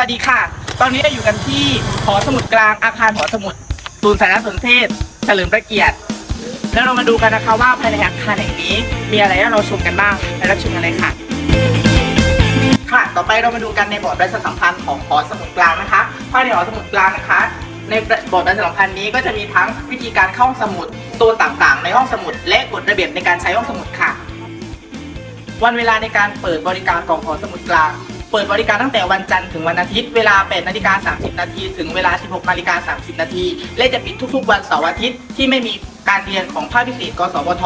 วัสดีค่ะ ตอนนี้เราอยู่กันที่หอสมุดกลางอาคารหอสมุดศูนย์สารสนเทศ เฉลิมพระเกียรติ แล้วเรามาดูกันนะคะว่าภายในอาคารแห่งนี้ มีอะไรให้เราชมกันบ้างไปรับชมกันเลยค่ะ ค่ะ ต่อไปเรามาดูกันในบอร์ดประชาสัมพันธ์ของหอสมุดกลางนะคะภายในหอสมุดกลางนะคะ ในบอร์ดประชาสัมพันธ์นี้ก็จะมีทั้งวิธีการเข้าห้องสมุดโซนต่างๆ ในห้องสมุด และกฎระเบียบในการใช้ห้องสมุดค่ะ วันเวลาในการเปิดบริการของหอสมุดกลาง ปิดบริการตั้งแต่วันจันทร์ถึงวันอาทิตย์ เวลา 8นาฬิกา30 นาที ถึงเวลา 16นาฬิกา30 นาที และจะปิดทุกๆ วันเสาร์อาทิตย์ที่ไม่มีการเรียนของภาคพิเศษ กสวท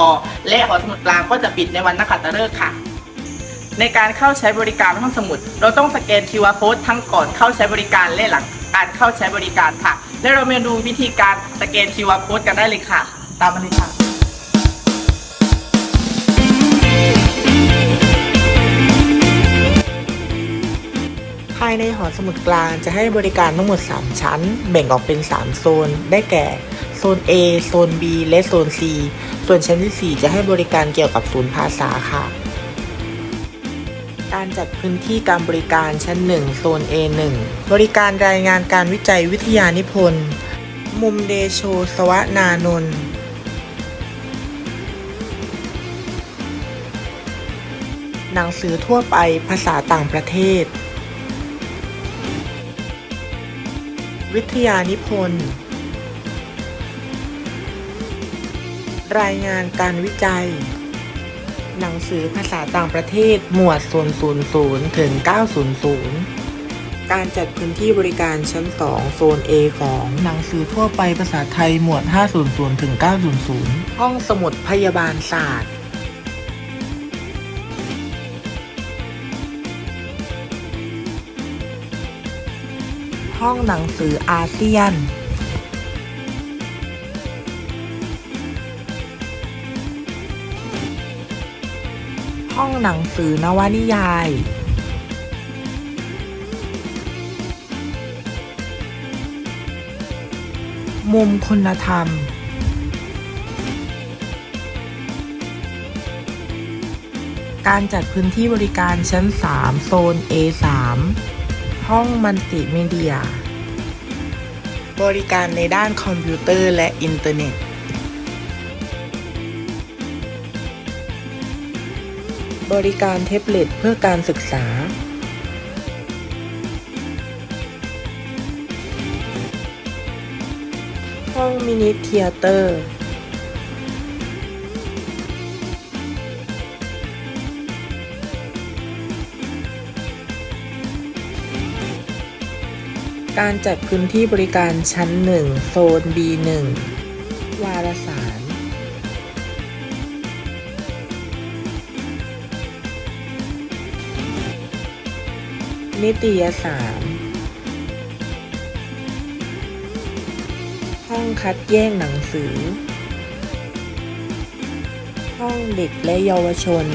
และหอสมุดกลางก็จะปิดในวันนักขัตฤกษ์ค่ะ ในการเข้าใช้บริการห้องสมุด เราต้องสแกน QR code ทั้งก่อนเข้าใช้บริการและหลังการเข้าใช้บริการค่ะ และเรามาดูวิธีการสแกน QR code กันได้เลยค่ะ ตามมาเลยค่ะายในหอสมุดกลางจะให้บริการทั้งหมด 3 ชั้น แบ่งออกเป็น 3 โซน ได้แก่ โซน A โซน B และโซน C ส่วนชั้นที่ 4 จะให้บริการเกี่ยวกับศูนย์ภาษาค่ะ การจัดพื้นที่การบริการชั้น 1 โซน A1 บริการรายงานการวิจัยวิทยานิพนธ์ มุมเดโชสวนานนท์หนังสือทั่วไปภาษาต่างประเทศ วิทยานิพนธ์ รายงานการวิจัย หนังสือภาษาต่างประเทศหมวด 000 ถึง 900 การจัดพื้นที่บริการชั้น 2 โซน A ของหนังสือทั่วไปภาษาไทยหมวด 500 ถึง 900 ห้องสมุดพยาบาลศาสตร์ ห้องหนังสืออาเซียน ห้องหนังสือนวนิยาย มุมคุณธรรมการจัดพื้นที่บริการชั้น 3 โซน A3 ห้องมัลติมีเดีย บริการในด้านคอมพิวเตอร์และอินเทอร์เน็ต บริการแท็บเล็ตเพื่อการศึกษา ห้องมินิเทียเตอร์ การจัดพื้นที่บริการชั้น 1 โซน B1 วารสาร นิตยสาร ห้องคัดแยกหนังสือ ห้องเด็กและเยาวชน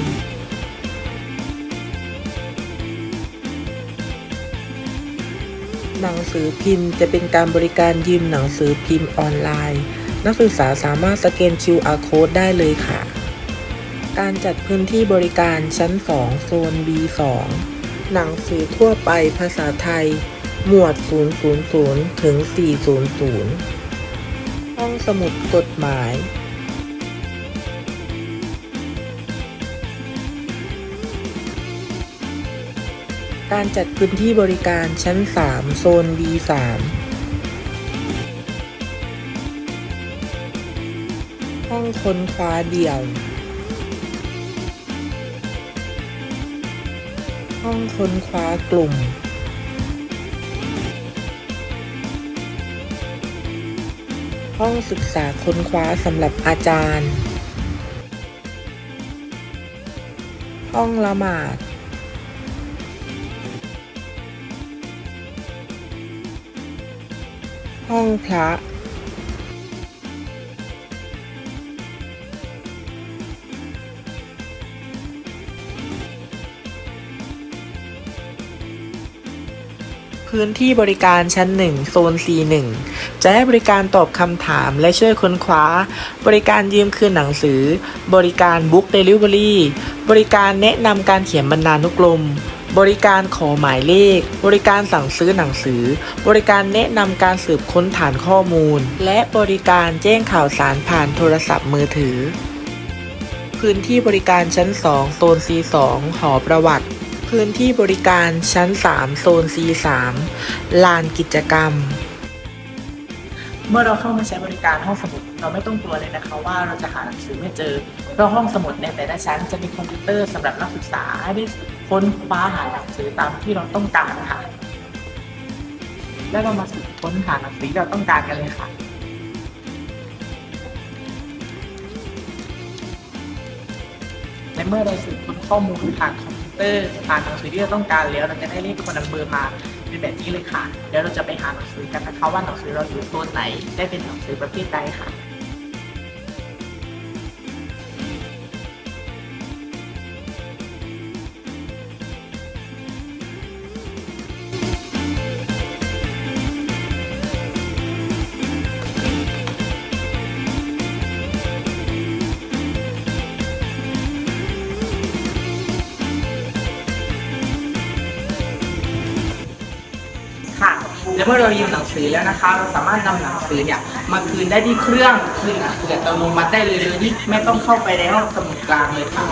หนังสือพิมพ์จะเป็นการบริการยืมหนังสือพิมพ์ออนไลน์ นักศึกษาสามารถสแกน QR code ได้เลยค่ะ การจัดพื้นที่บริการชั้น 2 โซน B2 หนังสือทั่วไปภาษาไทย หมวด 000 ถึง 400 ห้องสมุดกฎหมาย การจัดพื้นที่บริการชั้น 3 โซน B3 ห้องค้นคว้าเดี่ยว ห้องค้นคว้ากลุ่ม ห้องศึกษาค้นคว้าสำหรับอาจารย์ ห้องละหมาด ห้องพระพื้นที่บริการชั้น 1 โซน C1 จะให้บริการตอบคำถามและช่วยค้นคว้า บริการยืมคืนหนังสือ บริการบุ๊กเดลิเวอรี่ บริการแนะนำการเขียนบรรณานุกรม บริการขอหมายเลข บริการสั่งซื้อหนังสือ บริการแนะนำการสืบค้นฐานข้อมูล และบริการแจ้งข่าวสารผ่านโทรศัพท์มือถือ พื้นที่บริการชั้น 2 โซน C2 หอประวัติ พื้นที่บริการชั้น 3 โซน C3 ลานกิจกรรม เมื่อเราเข้ามาใช้บริการห้องสมุดเราไม่ต้องกลัวเลยนะคะว่าเราจะหาหนังสือไม่เจอเพราะห้องสมุดในแต่ละชั้นจะมีคอมพิวเตอร์สำหรับนักศึกษาให้ได้ ค้นคว้าหาหนังสือตามที่เราต้องการค่ะ แล้วเรามาสืบค้นหาหนังสือที่เราต้องการกันเลยค่ะ ในเมื่อเราสืบค้นข้อมูลผ่านคอมพิวเตอร์ผ่านหนังสือที่เราต้องการแล้ว เราจะได้เลขคนนัมเบอร์มาเป็นแบบนี้เลยค่ะ เดี๋ยวเราจะไปหาหนังสือกันนะคะว่าหนังสือเราอยู่โซนไหน ได้เป็นหนังสือประเภทใดค่ะค่ะ เมื่อเรายืมหนังสือแล้วนะคะ เราสามารถนำหนังสือเนี่ยมาคืนได้ที่เครื่องคืนหนังสืออัตโนมัติได้เลยโดยที่ไม่ต้องเข้าไปในห้องสมุดกลางเลยค่ะ